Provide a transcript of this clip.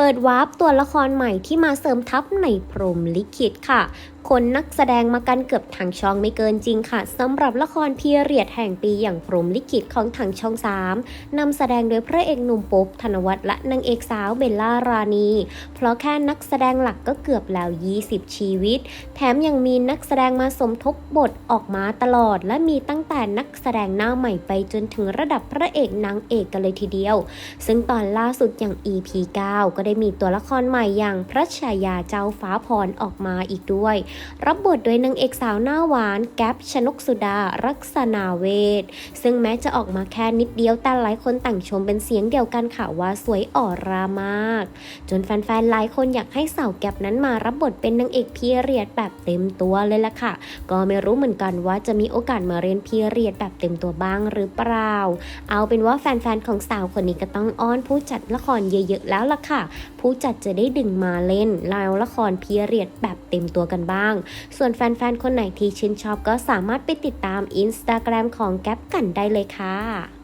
ปิดวาร์ปตัวละครใหม่ที่มาเสริมทัพในพรมลิขิตค่ะคนนักแสดงมากันเกือบทางช่องไม่เกินจริงค่ะสำหรับละครพีเรียดแห่งปีอย่างพรมลิขิตของทางช่อง 3นำแสดงโดยพระเอกหนุ่มปุ๊บธนวัฒน์และนางเอกสาวเบลล่ารานีเพราะแค่นักแสดงหลักก็เกือบแล้ว 20 ชีวิต แถมยังมีนักแสดงมาสมทบบทออกมาตลอด และมีตั้งแต่นักแสดงหน้าใหม่ไปจนถึงระดับพระเอกนางเอกกันเลยทีเดียว ซึ่งตอนล่าสุดอย่าง EP 9 ก็ได้มีตัวละครใหม่อย่างพระชายาเจ้าฟ้าพรออกมาอีกด้วยรับบทโดยนางเอกสาวหน้าหวานแก๊ปชนกสุดา รักษนาเวท ซึ่งแม้จะออกมาแค่นิดเดียวแต่หลายคนต่างชมเป็นเสียงเดียวกันค่ะว่าสวยออรามาก จนแฟนๆหลายคนอยากให้สาวแก๊ปนั้นมารับบทเป็นนางเอกพีเรียดแบบเต็มตัวเลยล่ะค่ะ ก็ไม่รู้เหมือนกันว่าจะมีโอกาสมาเรียนพีเรียดแบบเต็มตัวบ้างหรือเปล่า เอาเป็นว่าแฟนๆของสาวคนนี้ก็ต้องอ้อนผู้จัดละครเยอะๆแล้วล่ะค่ะ ผู้จัดจะได้ดึงมาเล่นแล้วละครพีเรียดแบบเต็มตัวกันบ้างส่วนแฟนๆ คนไหนที่ชื่นชอบก็สามารถไปติดตามอินสตาแกรมของแก๊ปกันได้เลยค่ะ